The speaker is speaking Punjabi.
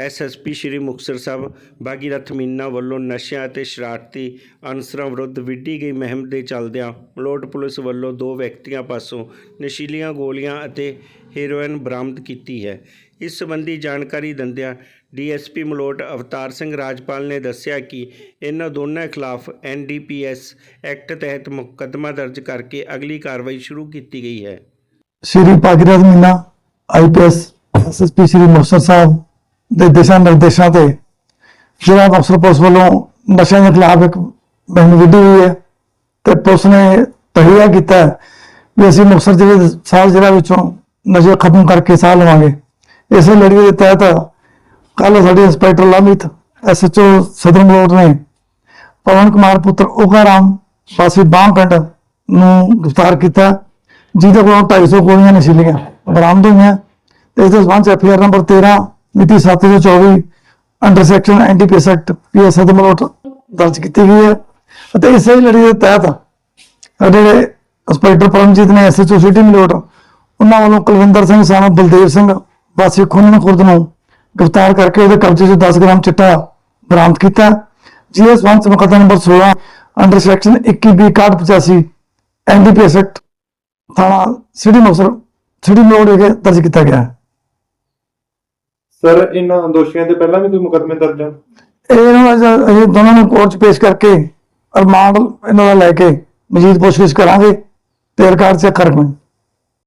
ਐਸਐਸਪੀ ਸ਼੍ਰੀ ਮੁਕਤਸਰ ਸਾਹਿਬ ਬਾਗੀਰਥ ਮੀਨਾ ਵੱਲੋਂ ਨਸ਼ਿਆਂ ਅਤੇ ਸ਼ਰਾਰਤੀ ਅਨਸਰਾਂ ਵਿਰੁੱਧ ਵਿੱਢੀ ਗਈ ਮੁਹਿੰਮ ਦੇ ਚੱਲਦਿਆਂ ਮਲੋਟ ਪੁਲਿਸ ਵੱਲੋਂ ਦੋ ਵਿਅਕਤੀਆਂ ਪਾਸੋਂ ਨਸ਼ੀਲੀਆਂ ਗੋਲੀਆਂ ਅਤੇ ਹੈਰੋਇਨ ਬਰਾਮਦ ਕੀਤੀ ਹੈ। ਇਸ ਸੰਬੰਧੀ ਜਾਣਕਾਰੀ ਦਿੰਦਿਆਂ ਡੀਐਸਪੀ ਮਲੋਟ ਅਵਤਾਰ ਸਿੰਘ ਰਾਜਪਾਲ ਨੇ ਦੱਸਿਆ ਕਿ ਇਹਨਾਂ ਦੋਨਾਂ ਖਿਲਾਫ ਐਨਡੀਪੀਐਸ ਐਕਟ ਤਹਿਤ ਮੁਕੱਦਮਾ ਦਰਜ ਕਰਕੇ ਅਗਲੀ ਕਾਰਵਾਈ ਸ਼ੁਰੂ ਕੀਤੀ ਗਈ ਹੈ। ਸ਼੍ਰੀ ਭਾਗੀਰਥ ਮੀਨਾ ਆਈਪੀਐਸ ਐਸਐਸਪੀ ਸ਼੍ਰੀ ਮੁਕਤਸਰ ਸਾਹਿਬ ਦੇ ਦਿਸ਼ਾ ਨਿਰਦੇਸ਼ਾਂ ਤੇ ਜ਼ਿਲ੍ਹਾ ਅਫਸਰ ਪੁਲਿਸ ਵੱਲੋਂ ਨਸ਼ਿਆਂ ਦੇ ਖਿਲਾਫ ਇੱਕ ਮੁਹਿੰਮ ਵਿੱਢੀ ਹੋਈ ਹੈ ਤੇ ਪੁਲਿਸ ਨੇ ਤਹੀਆ ਕੀਤਾ ਵੀ ਅਸੀਂ ਮੁਕਤਸਰ ਜ਼ਿਲ੍ਹੇ ਦੇ ਸਾਲ ਜ਼ਿਲ੍ਹਾ ਵਿੱਚੋਂ ਨਸ਼ੇ ਖਤਮ ਕਰਕੇ ਸਾਹ ਲਵਾਂਗੇ। ਇਸੇ ਲੜੀ ਦੇ ਤਹਿਤ ਕੱਲ ਸਾਡੇ ਇੰਸਪੈਕਟਰ ਲਾਮਿਤ ਐਸਐਚਓ ਸਦਰ ਮਲੋਟ ਨੇ ਪਵਨ ਕੁਮਾਰ ਪੁੱਤਰ ਓਕਾਰਾਮ ਵਾਸੀ ਬਾਮ ਪਿੰਡ ਨੂੰ ਗ੍ਰਿਫਤਾਰ ਕੀਤਾ, ਜਿਹਦੇ ਕੋਲੋਂ 250 ਗੋਲੀਆਂ ਨਸ਼ੀਲੀਆਂ ਬਰਾਮਦ ਹੋਈਆਂ ਤੇ ਇਸ ਦੇ ਸੰਬੰਧ ਚ ਐਫਆਰ ਨੰਬਰ 13 ਮਿਤੀ 724 under section NDPS act PS Malout ਦਰਜ ਕੀਤੀ ਗਈ ਹੈ ਅਤੇ ਇਸੇ ਲੜੀ ਦੇ ਤਹਿਤ ਜਿਹੜੇ ਇੰਸਪੈਕਟਰ ਪਰਮਜੀਤ ਨੇ ਐਸਐਚਓ ਸਿਟੀ ਮਲੋਟ, ਉਹਨਾਂ ਵੱਲੋਂ ਕੁਲਵਿੰਦਰ ਸਿੰਘ ਸਾਨਾ ਬਲਦੇਵ ਸਿੰਘ, ਵਾਸੀ ਖੁੰਨ ਖੁਰਦ ਨੂੰ ਗ੍ਰਿਫਤਾਰ ਕਰਕੇ ਉਹਦੇ ਕਬਜ਼ੇ 'ਚ 10 ਗ੍ਰਾਮ ਚਿੱਟਾ ਬਰਾਮਦ ਕੀਤਾ ਜਿਹਦੇ ਸੰਬੰਧ 'ਚ ਮੁਕੱਦਮਾ number 16 under section 21 B 6185 NDPS act, ਥਾਣਾ ਸਿਟੀ ਮੁਕਤਸਰ ਸਿਟੀ ਮਲੋਟ ਵਿਖੇ ਦਰਜ ਕੀਤਾ ਗਿਆ ਹੈ। ਸਰ ਇਹਨਾਂ ਦੋਸ਼ੀਆਂ ਦੇ ਪਹਿਲਾਂ ਵੀ ਕੋਈ ਮੁਕੱਦਮੇ ਦਰਜ ਹਨ ਇਹ ਨੂੰ ਅਸੀਂ ਦੋਨਾਂ ਨੂੰ ਕੋਰਟ 'ਚ ਪੇਸ਼ ਕਰਕੇ ਰਿਮਾਂਡ ਇਹਨਾਂ ਦਾ ਲੈ ਕੇ ਮਜੀਦ ਪੁੱਛਗਿੱਛ ਕਰਾਂਗੇ ਤੇ ਰਿਕਾਰਡ ਚੈੱਕ ਕਰਾਂਗੇ